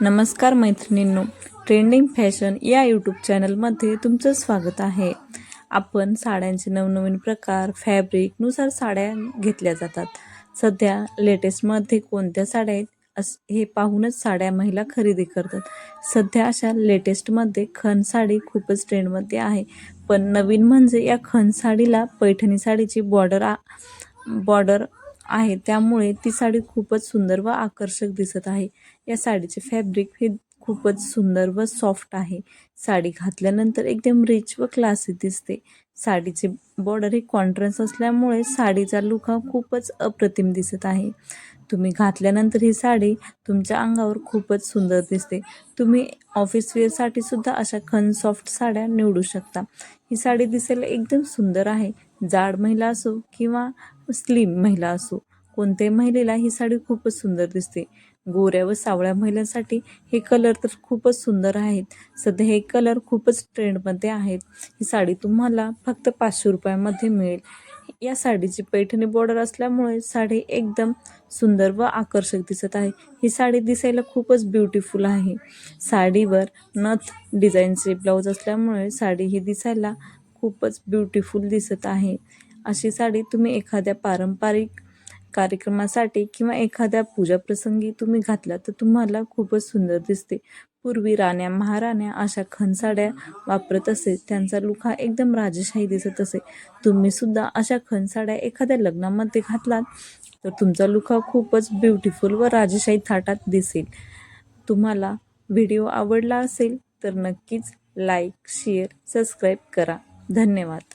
नमस्कार मैत्रिणींनो trending fashion या यूट्यूब चॅनलमध्ये तुमचं स्वागत आहे. आपण साड्यांचे नवनवीन प्रकार फॅब्रिकनुसार साड्या घेतल्या जातात. सध्या लेटेस्टमध्ये कोणत्या साड्या आहेत अस हे पाहूनच साड्या महिला खरेदी करतात. सध्या अशा लेटेस्टमध्ये खण साडी खूपच ट्रेंडमध्ये आहे. पण नवीन म्हणजे या खण साडीला पैठणी साडीची बॉर्डर आ बॉर्डर आहे. त्यामुळे ती साडी खूपच सुंदर व आकर्षक दिसत आहे. या साडीचे फॅब्रिक हे खूपच सुंदर व सॉफ्ट आहे. साडी घातल्यानंतर एकदम रिच व क्लासी दिसते. साडीचे बॉर्डर हे कॉन्ट्रास्ट असल्यामुळे साडीचा लुक हा खूपच अप्रतिम दिसत आहे. तुम्ही घातल्यानंतर ही साडी तुमच्या अंगावर खूपच सुंदर दिसते. तुम्ही ऑफिस वेअरसाठी सुद्धा अशा खन सॉफ्ट साड्या निवडू शकता. ही साडी दिसायला एकदम सुंदर आहे. जाड महिला असो किंवा स्लिम महिला असो कोणत्याही महिलेला ही साडी खूपच सुंदर दिसते. गोऱ्या व सावळ्या महिलांसाठी हे कलर तर खूपच सुंदर आहेत. सध्या हे कलर खूपच ट्रेंडमध्ये आहेत. ही साडी तुम्हाला फक्त पाचशे रुपयामध्ये मिळेल. या साडीची पैठणी बॉर्डर असल्यामुळे साडी एकदम सुंदर व आकर्षक दिसत आहे. ही साडी दिसायला खूपच ब्युटिफुल आहे. साडीवर नथ डिझाईनचे ब्लाऊज असल्यामुळे साडी ही दिसायला खूपच ब्युटिफुल दिसत आहे. अशी साडी तुम्ही एखाद्या पारंपरिक कार्यक्रमासाठी किंवा एखाद्या पूजाप्रसंगी तुम्ही घातला तर तुम्हाला खूपच सुंदर दिसते. पूर्वी राण्या महाराण्या अशा खणसाड्या वापरत असे. त्यांचा लुखा एकदम राजेशाही दिसत असे. तुम्ही सुद्धा अशा खणसाड्या एखाद्या लग्नामध्ये घातलात तर तुमचा लुखा खूपच ब्युटिफुल व राजेशाही थाटात दिसेल. तुम्हाला व्हिडिओ आवडला असेल तर नक्कीच लाईक शेअर सबस्क्राईब करा. धन्यवाद.